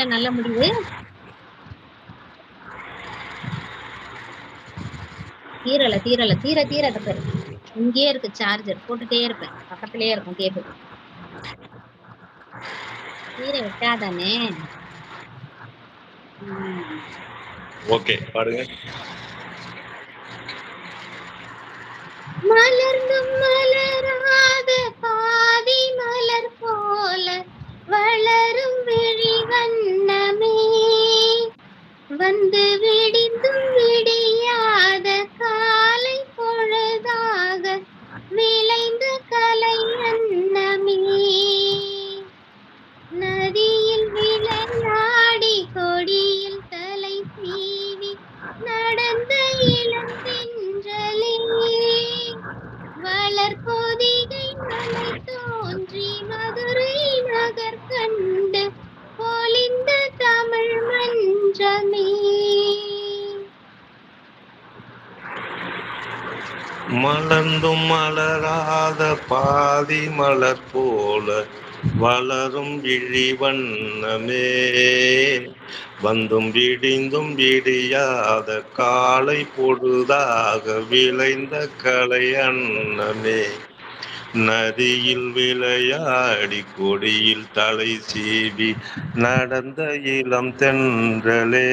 இல்ல நல்ல முடிவு. தீரல தீரல தீர தீர பாரு. இங்கேயே இருக்கு சார்ஜர் போட்டுட்டே இருப்பேன். பக்கத்திலேயே இருக்கும் கேபிள் தீர விட்டாதானே? ஓகே பாருங்க. மலர்ந்தும் மலராத பாதி மலர் போல வளரும். வந்து விடிந்தும் விடியாத காலை பொழுதாக விளைந்த கலை அன்னமே. நதியில் விளையாடி கொடியில் தலை சீவி நடந்த இளம் தென்றலே. வளர்பொதிகை மலை தோன்றி மதுரை நகர் கண்டு மலர்ந்தும் மலராத பாதி மலர் போல வளரும் விழி வண்ணமே. வந்தும் விடிந்தும் விடியாத காலை பொழுதாக விளைந்த கலை அன்னமே. நதியில் விளையாடி கொடியில் தலை சீவி நடந்த இளம் தென்றலே.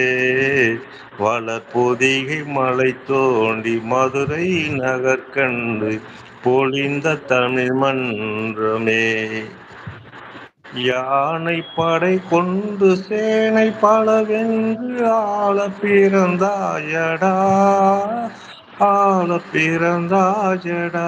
வளர்பொதிகை மலை தோண்டி மதுரை நகர் கண்டு பொழிந்த தமிழ் மன்றமே. யானை படை கொண்டு சேனை பலவென்று ஆள பிறந்தாயடா ஆள பிறந்தாயடா.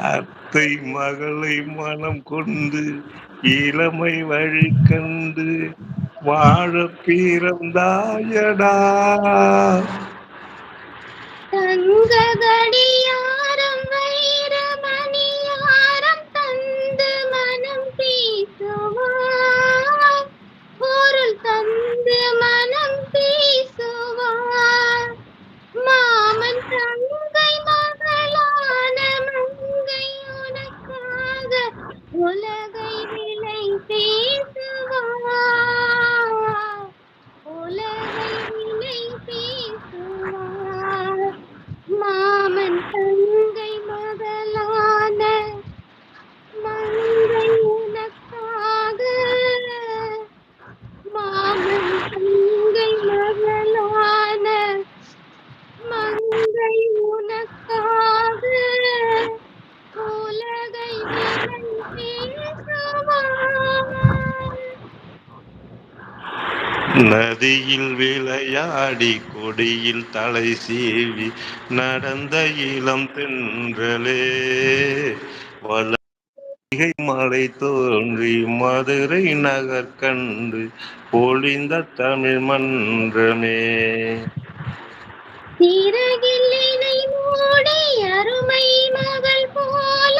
அத்தை மகளை மனம் கொண்டு இளமை வழி கண்டு வாழ பிறந்தாயடா. தங்கதடியா நதியில் விளையாடி கொடியில் தலை சீவி நடந்த இளம் தென்றலே. வளர்கை மலை தோன்றி மதுரை நகர் கண்டு பொழிந்த தமிழ் மன்றமே. மூடி அருமை மகள் போல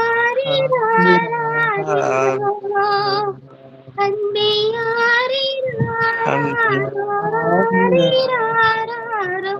அன்பே அன்பே ஆரிராரோ